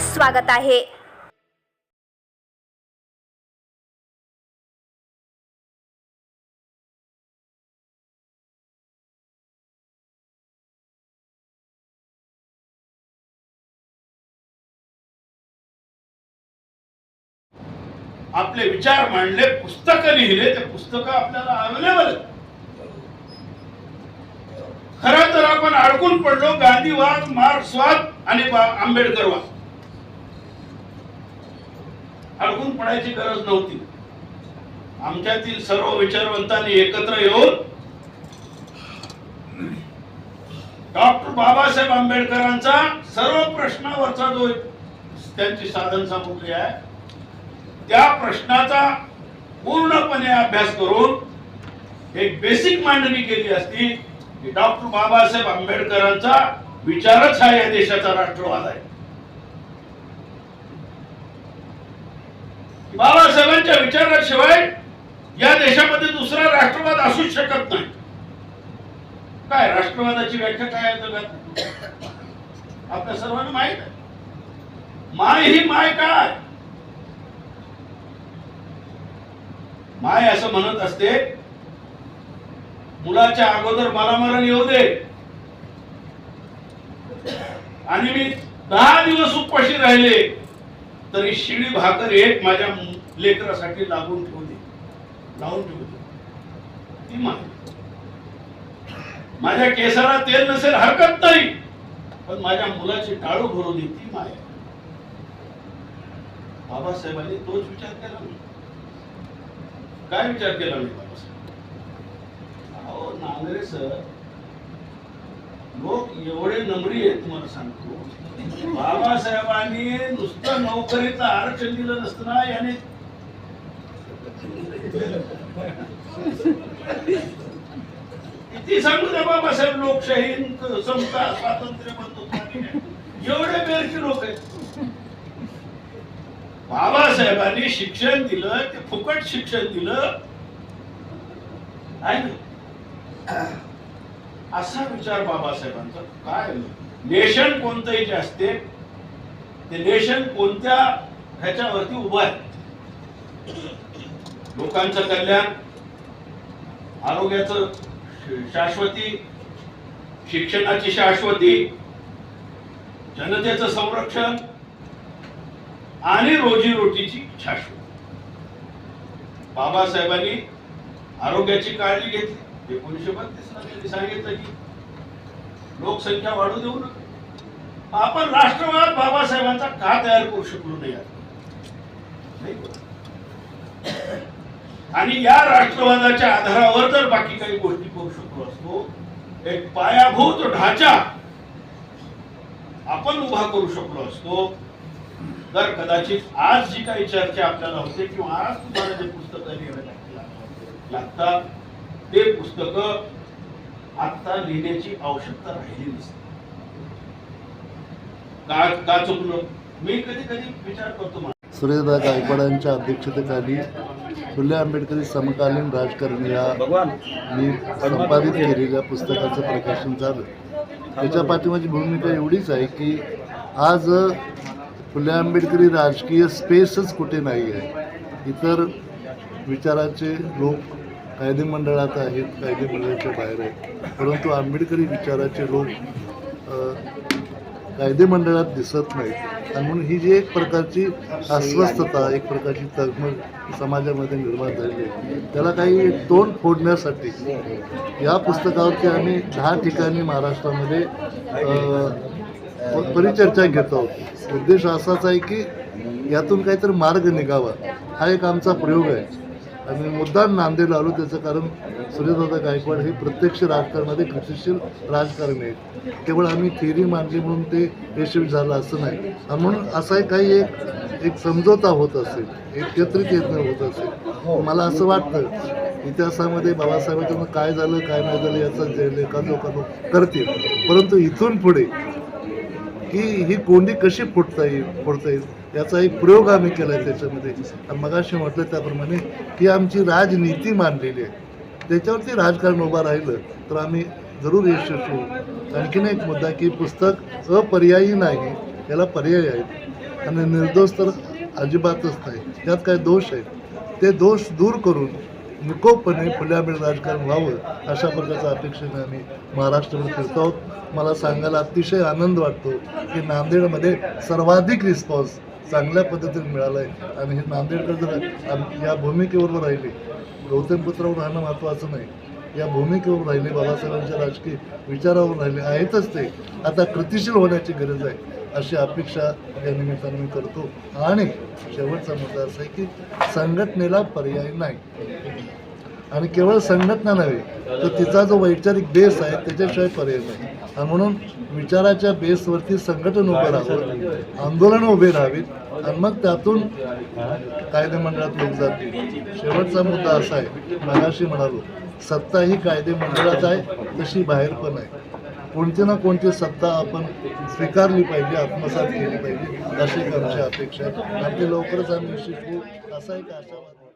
स्वागत आहे. आपले विचार मांडले पुस्तक लिहिले ते पुस्तक आपल्याला अवेलेबल खर तर आपण अडकून पडलो गांधीवाद मार्क्सवाद आणि आंबेडकरवाद अडकून पडायची गरज नव्हती. आमच्यातील सर्व विचारवंतांनी एकत्र येऊन डॉक्टर बाबासाहेब आंबेडकरांचा सर्व प्रश्नावरचा जो त्यांची साधन सामुग्री आहे त्या प्रश्नाचा पूर्णपणे अभ्यास करून एक बेसिक मांडणी केली असती की डॉक्टर बाबासाहेब आंबेडकरांचा विचारच हा या देशाचा राष्ट्रवाद आहे. बाबासाहेबांच्या विचाराशिवाय या देशामध्ये दुसरा राष्ट्रवाद असूच शकत नाही. काय राष्ट्रवादाची व्याख्या काय आहे जगात? आपल्या सर्वांना माहीत आहे. माय ही माय काय? माय असं म्हणत असते मुलाच्या अगोदर मला मरण येऊ दे. आणि मी दहा दिवस उपाशी राहिले. तरी शिडी भाकर एक माझ्या लेकरासाठी लागून ठेवली. लावून ठेवली. ती माय माझ्या केसाला तेल नसेल हरकत नाही. पण माझ्या मुलाची टाळू भरवली ती माय बाबासाहेबांनी तोच विचार केला मी. काय विचार केला मी बाबासाहेब? अहो नांगरे सर लोक एवढे नम्री आहेत तुम्हाला सांगतो. बाबासाहेबांनी नुसतं नोकरीचं आरक्षण दिलं नसतं ना याने किती सांगू द्या बाबासाहेब लोकशाही समता स्वातंत्र्य बंधुत्व एवढे बेरची लोक आहेत. बाबासाहेबांनी शिक्षण दिलं ते फुकट शिक्षण दिलं. आहे ना? असा विचार बाबासाहेबांचा. काय? नेशन कोणतंही जे असते ते नेशन कोणत्या ह्याच्यावरती उभं आहे? लोकांचं कल्याण आरोग्याचं शाश्वती शिक्षणाची शाश्वती जनतेचं संरक्षण आणि रोजीरोटीची शाश्वत. बाबासाहेबांनी आरोग्याची काळजी घेतली. एकोणीशे बत्तीसला त्यांनी सांगितलं की लोकसंख्या वाढू देऊ नका. आपण राष्ट्रवाद बाबासाहेबांचा का तयार करू शकलो नाही आणि या राष्ट्रवादाच्या आधारावर जर बाकी काही गोष्टी करू शकलो असतो एक पायाभूत ढाचा आपण उभा करू शकलो असतो. तर कदाचित आज जी काही चर्चा आपल्याला होते किंवा आज तुम्हाला जे पुस्तकं लिहायला लागतात ते पुस्तक आता लिहिण्याची आवश्यकता राहिली नसते. का का चुकलो? मी कधी कधी विचार करतो मला. सुरेशदा गायकवाडांच्या अध्यक्षतेखाली फुले आंबेडकरी समकालीन राजकारण या मी संपादित केलेल्या पुस्तकाचं प्रकाशन झालं. त्याच्या पाठीमाची भूमिका एवढीच आहे की आज फुले आंबेडकरी राजकीय स्पेसच कुठे नाही आहे. इतर विचाराचे लोक कायदे मंडळात आहेत कायदे मंडळाच्या बाहेर आहेत. परंतु आंबेडकरी विचाराचे लोक कायदे मंडळात दिसत नाहीत. आणि म्हणून ही जी एक प्रकारची अस्वस्थता एक प्रकारची तगमग समाजामध्ये निर्माण झाली आहे त्याला काही तोंड फोडण्यासाठी या पुस्तकावरती आम्ही दहा ठिकाणी महाराष्ट्रामध्ये परिचर्चा घेत आहोत. उद्देश असाच आहे की यातून काहीतरी मार्ग निघावा. हा एक आमचा प्रयोग आहे. आणि मुद्दाम नांदेड आलो त्याचं कारण सूर्यदादा गायकवाड हे प्रत्यक्ष राजकारणामध्ये कृतीशील राजकारणी आहेत. केवळ आम्ही थेरी मांडली म्हणून ते यशस्वी झालं असं नाही. म्हणून असा काही एक एक समझोता होत असेल एकत्रित यत्न होत असेल. मला असं वाटतं इतिहासामध्ये बाबासाहेबांचं काय झालं काय नाही झालं याचा जे लेखाजोखा लोक करतील. परंतु इथून पुढे की ही कोंडी कशी फोडता येईल फोडता येईल याचा एक प्रयोग आम्ही केला आहे त्याच्यामध्ये. आणि मगाशी म्हटलं त्याप्रमाणे ही आमची राजनीती मांडलेली आहे. त्याच्यावरती राजकारण उभं राहिलं तर आम्ही जरूर यशस्वी होऊ. आणखीन एक मुद्दा की पुस्तक अपर्यायी नाही याला पर्याय आहेत. आणि निर्दोष तर अजिबातच नाही. त्यात काय दोष आहेत? ते दोष दूर करून निकोपपणे फुल्यामेळ राजकारण व्हावं अशा प्रकारच्या अपेक्षेने आम्ही महाराष्ट्रामध्ये फिरतो आहोत. मला सांगायला अतिशय आनंद वाटतो की नांदेडमध्ये सर्वाधिक रिस्पॉन्स चांगल्या पद्धतीने मिळाला आहे आणि हे नांदेडकर जर या भूमिकेवर राहिले गौतम पुत्रावर राहणं महत्त्वाचं नाही. या भूमिकेवर राहिले बाबासाहेबांच्या राजकीय विचारावर राहिले आहेतच ते. आता कृतिशील होण्याची गरज आहे. अशी अपेक्षा या निमित्ताने मी करतो. आणि शेवटचा मुद्दा असा आहे की संघटनेला पर्याय नाही. आणि केवळ संघटना नव्हे तर तिचा जो वैचारिक बेस आहे त्याच्याशिवाय पर्याय नाही. आणि म्हणून विचाराच्या बेसवरती संघटन उभं राहावं आंदोलनं उभे राहावीत. आणि मग त्यातून कायदे मंडळात लोक जातील. शेवटचा मुद्दा असा आहे मगाशी म्हणालो सत्ता ही कायदे मंडळात आहे तशी बाहेर पण आहे कोणती ना कोणती सत्ता आपण स्वीकारली पाहिजे आत्मसात केली पाहिजे अशी आमची अपेक्षा आणि ते लवकरच आम्ही शिकू असा एक आशावाद